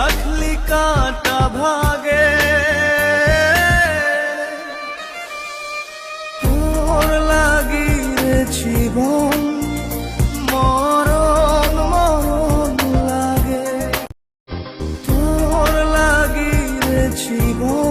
রাখলি কাটা ভাগে। তোর লাগি জীবন মরণ মরণ লাগে। তোর লাগি জীবন